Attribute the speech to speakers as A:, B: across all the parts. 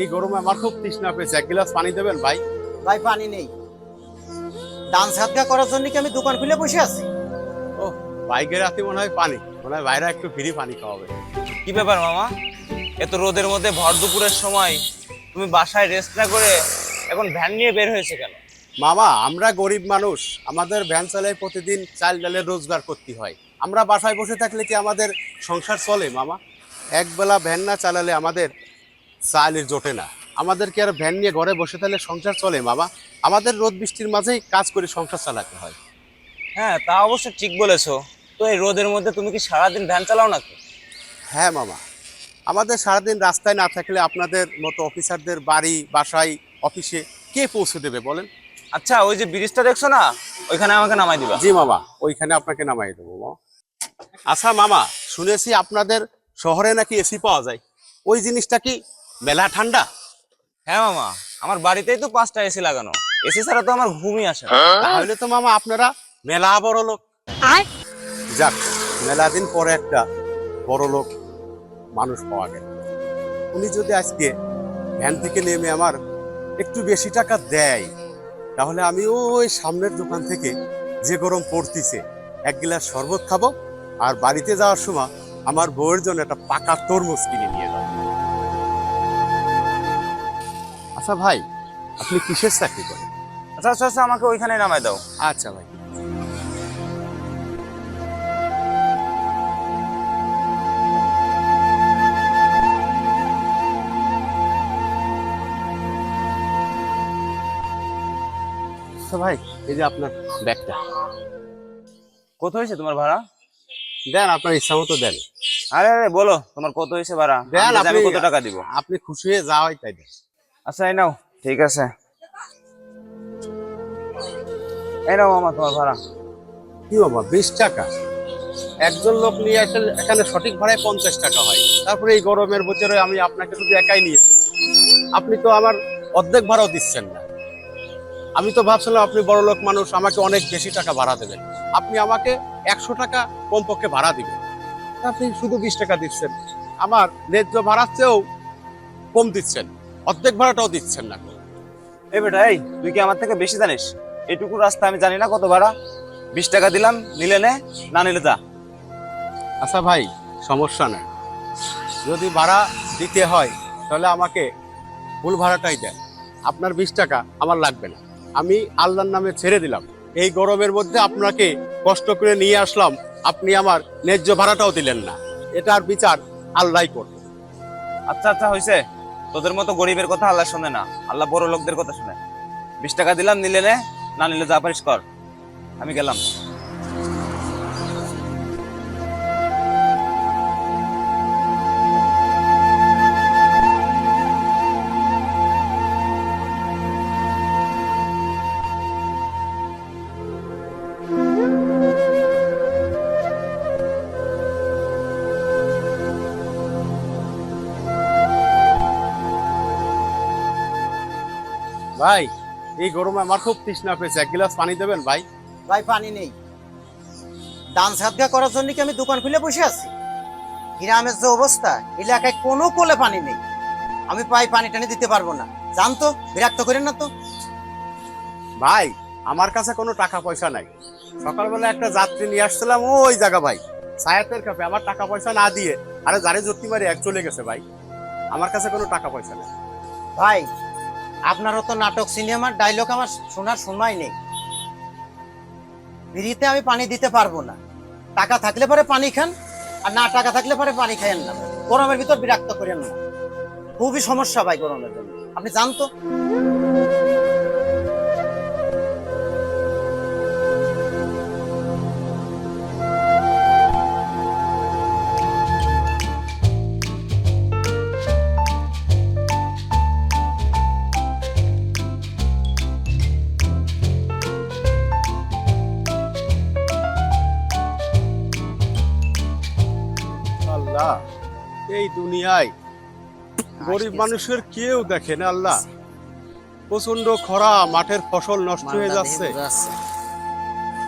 A: এই গরমে আমার খুব তৃষ্ণা পেয়েছে। এক গ্লাস পানি দেবেন ভাই?
B: ভাই পানি নেই। দান সাদগা করার জন্য কি আমি দোকান খুলে বসে আছি?
A: ও বাইকের রাতে মনে হয় পানি। মনে হয় বাইরে একটু ফ্রি পানি খাওয়াবে।
C: কি ব্যাপার মামা? এত রোদের মধ্যে ভর দুপুরের সময় তুমি বাসায় রেস্ট না করে এখন ভ্যান নিয়ে বের হয়েছে কেন?
A: মামা আমরা গরিব মানুষ। আমাদের ভ্যান চালায় প্রতিদিন চাল ডালের রোজগার করতে হয়। আমরা বাসায় বসে থাকলে কি আমাদের সংসার চলে মামা? একবেলা ভ্যান না চালালে আমাদের চালের জোটে না। আমাদের কি আর ভ্যান নিয়ে ঘরে বসে থাকলে সংসার চলে মামা আমাদের রোদ বৃষ্টির মাঝেই কাজ করে সংসার চালাতে হয়।
C: হ্যাঁ তা অবশ্য ঠিক বলেছ। তো এই রোদের মধ্যে তুমি কি সারাদিন ভ্যান চালাও নাকি?
A: হ্যাঁ মামা। আমাদের সারাদিন রাস্তায় না থাকলে আপনাদের মতো অফিসারদের বাড়ি বাসায় অফিসে কে পৌঁছে দেবে বলেন?
C: আচ্ছা ওই যে ব্রিজটা দেখছ না? ওইখানে আমাকে নামাই দিবা।
A: জি মামা ওইখানে আপনাকে নামাই দেবো মামা। আচ্ছা মামা শুনেছি আপনাদের শহরে নাকি এসি পাওয়া যায়। ওই জিনিসটা কি মেলা ঠান্ডা?
C: হ্যাঁ মামা আমার বাড়িতেই তো পাঁচটা এসি লাগানো। এসি ছাড়া তো আমার ঘুমই আসে না।
A: তাহলে তো মামা আপনারা মেলা বড় লোক। যাক মেলা দিন পরে একটা বড় লোক মানুষ পাওয়া গেল। উনি যদি আজকে ভ্যান থেকে নেমে আমার একটু বেশি টাকা দেয় তাহলে আমি ওই সামনের দোকান থেকে যে গরম পড়তিছে এক গ্লাস শরবত খাব আর বাড়িতে যাওয়ার সময় আমার বউয়ের জন্য একটা পাকা তরমুজ কিনে নিয়ে যাব। আচ্ছা ভাই আপনি কিসের চাকরি করেন?
C: আচ্ছা আচ্ছা আচ্ছা আমাকে ওইখানে নামাই দাও।
A: আচ্ছা ভাই। আচ্ছা ভাই এই যে আপনার ব্যাগটা।
C: কত হয়েছে তোমার ভাড়া?
A: দেন আপনার ইচ্ছা মতো দেন।
C: আরে আরে বলো তোমার কত হয়েছে ভাড়া?
A: দেন
C: আমি কত টাকা দিব?
A: আপনি খুশি হয়ে যা হয় তাই দেন।
C: আচ্ছা এই নাও, ঠিক আছে। এই নাও মামা তোমার ভাড়া।
A: কি বাবা, বিশ টাকা? একজন লোক নিয়ে আসলে এখানে সঠিক ভাড়ায় পঞ্চাশ টাকা হয়। তারপরে এই গরমের বছরে আমি আপনাকে শুধু একাই নিয়ে আপনি তো আমার অর্ধেক ভাড়াও দিচ্ছেন না। আমি তো ভাবছিলাম আপনি বড় লোক মানুষ, আমাকে অনেক বেশি টাকা ভাড়া দেবেন। আপনি আমাকে একশো টাকা কমপক্ষে ভাড়া দিবেন। আপনি শুধু বিশ টাকা দিচ্ছেন। আমার ন্যায্য ভাড়ার চেয়েও কম দিচ্ছেন। অর্ধেক ভাড়াটাও দিচ্ছেন না।
C: এই বেটা এই তুই কি আমার থেকে বেশি জানিস? এটুকু রাস্তা আমি জানি না কত ভাড়া। বিশ টাকা দিলাম নিলে নে না নিলে তা
A: আচ্ছা ভাই সমস্যা নেই। যদি ভাড়া দিতে হয় তাহলে আমাকে ফুল ভাড়াটাই দেন। আপনার বিশ টাকা আমার লাগবে না। আমি আল্লাহর নামে ছেড়ে দিলাম। এই গরমের মধ্যে আপনাকে কষ্ট করে নিয়ে আসলাম আপনি আমার ন্যায্য ভাড়াটাও দিলেন না। এটার বিচার আল্লাহই করবে।
C: আচ্ছা আচ্ছা হয়েছে তোদের মতো গরিবের কথা আল্লাহ শোনে না। আল্লাহ বড় লোকদের কথা শুনে। বিশ টাকা দিলাম, নিলে নে, না নিলে যা পারিস কর। আমি গেলাম।
A: ভাই এই গরমে আমার খুব তৃষ্ণা পেয়েছে। এক গ্লাস পানি দেবেন ভাই?
B: ভাই পানি নেই। দান সাদগা করার জন্য কি আমি দোকান খুলে বসে আছি? গ্রামের যে অবস্থা এলাকায় কোনো কোলে পানি নেই। আমি পাই পানি টানি দিতে পারব না। জানতো বিরক্ত করেন না তো।
A: ভাই আমার কাছে কোনো টাকা পয়সা নাই। সকালবেলা একটা যাত্রী নিয়ে আসছিলাম ওই জায়গা ভাই। সায়াতের কাপে আমার টাকা পয়সা না দিয়ে আরে যারে জোরটি মারি এক চলে গেছে ভাই। আমার কাছে কোনো টাকা পয়সা নেই।
B: ভাই আপনারও তো নাটক, সিনেমার ডায়লগ আমার শোনার সময় নেই। ফ্রিতে আমি পানি দিতে পারব না। টাকা থাকলে পরে পানি খান, আর না টাকা থাকলে পরে পানি খাইয়েন না। গরমের ভিতর বিরক্ত করেন না। খুবই সমস্যা ভাই গরমের জন্য। আপনি জানতো?
A: এই দুনিয়ায় গরিব মানুষের কেউ দেখে না আল্লাহ। প্রচণ্ড খরা মাঠের ফসল নষ্ট হয়ে যাচ্ছে।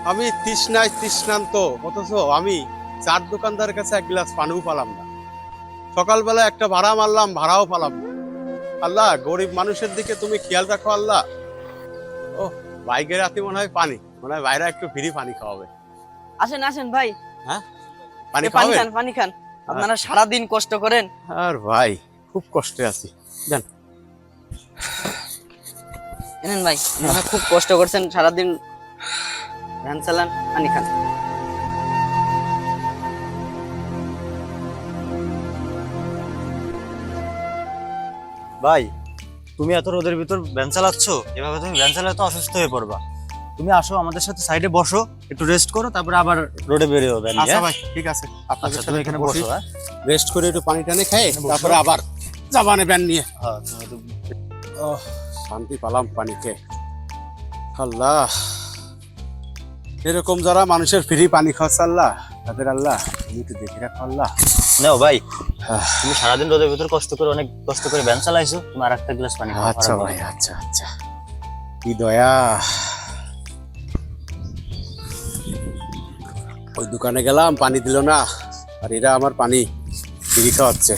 A: আমি তৃষ্ণায় তৃষ্ণান্ত অথচ আমি চার দোকানদারের কাছে এক গ্লাস পানিও পালাম না। সকালবেলা একটা ভাড়া মারলাম ভাড়াও পালাম না। আল্লাহ গরিব মানুষের দিকে তুমি খেয়াল রাখো আল্লাহ। ও বাইকের রাতে মনে হয় পানি মনে হয় বাইরে একটু ফ্রি পানি খাওয়াবে।
D: আসেন আসেন ভাই।
A: পানি
D: এ, পানি খান পানি খান। আপনারা সারাদিন কষ্ট করেন?
A: আর ভাই খুব কষ্টে আছি। দেন
D: এনেন ভাই আপনারা খুব কষ্ট করছেন সারাদিন ধান চালান পানি খান।
E: ভাই তুমি এত রোদের ভিতর ভ্যান চালাচ্ছ? এভাবে তুমি ভ্যান চালালে তো অসুস্থ হয়ে পড়বা। তুমি আসো আমাদের সাথে সাইডে বসো একটু রেস্ট করো তারপরে আবার রোডে বেরিয়ে হবে
A: আচ্ছা ভাই ঠিক আছে। আপনাদের
E: আচ্ছা
A: সাথে
E: এখানে বসো হ্যাঁ।
A: রেস্ট করে একটু পানি টানি খেয়ে তারপরে আবার জাবানে ব্যান নিয়ে।
E: হ্যাঁ,
A: শান্তি পালাম পানি খেয়ে আল্লাহ। এরকম যারা মানুষের ফ্রি পানি খাওয়াচ্ছে আল্লাহ তাদের আল্লাহ তুমি একটু দেখে রাখো আল্লাহ।
E: নাও ভাই তুমি সারাদিন রোদের ভিতর কষ্ট করে অনেক কষ্ট করে ভ্যান চালাইছো তুমি আর একটা গ্লাস পানি
A: আচ্ছা ভাই আচ্ছা আচ্ছা। কি দয়া। ওই দোকানে গেলাম পানি দিল না আর এরা আমার পানি ফ্রি খাওয়াচ্ছে।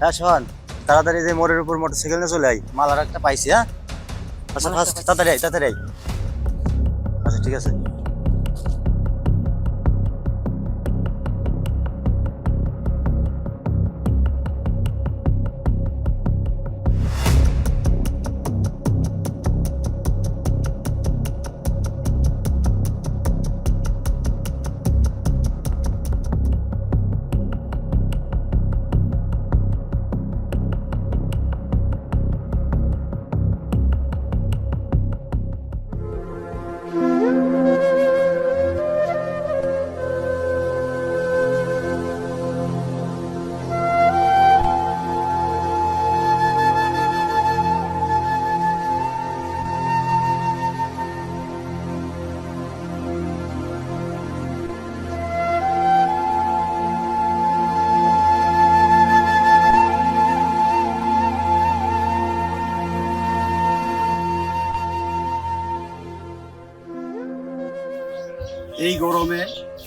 E: হ্যাঁ শোন তাড়াতাড়ি যে মোড়ের উপর মোটরসাইকেল নিয়ে চলে আই মাল আর একটা পাইছি হ্যাঁ? আচ্ছা ফার্স্ট তাড়াতাড়ি আই তাড়াতাড়ি আই আচ্ছা ঠিক আছে।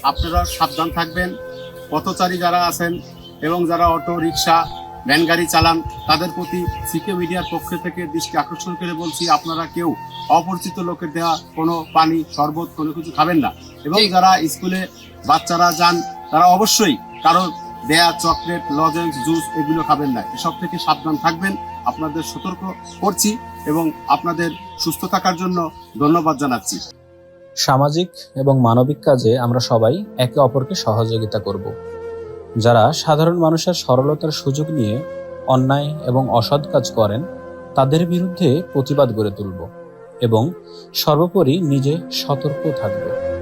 A: আপনারা সাবধান থাকবেন। পথচারী যারা আছেন এবং যারা অটো রিক্সা ভ্যান গাড়ি চালান তাদের প্রতি সিকে মিডিয়ার পক্ষ থেকে দৃষ্টি আকর্ষণ করে বলছি আপনারা কেউ অপরিচিত লোকের দেওয়া কোনো পানি শরবত কোনো কিছু খাবেন না। এবং যারা স্কুলে বাচ্চারা যান তারা অবশ্যই কারোর দেয়া চকলেট লজেন্স জুস এগুলো খাবেন না। এসব থেকে সাবধান থাকবেন। আপনাদের সতর্ক করছি এবং আপনাদের সুস্থ থাকার জন্য ধন্যবাদ জানাচ্ছি।
F: সামাজিক এবং মানবিক কাজে আমরা সবাই একে অপরকে সহযোগিতা করব। যারা সাধারণ মানুষের সরলতার সুযোগ নিয়ে অন্যায় এবং অসৎ কাজ করেন, তাদের বিরুদ্ধে প্রতিবাদ গড়ে তুলব এবং সর্বোপরি নিজে সতর্ক থাকব।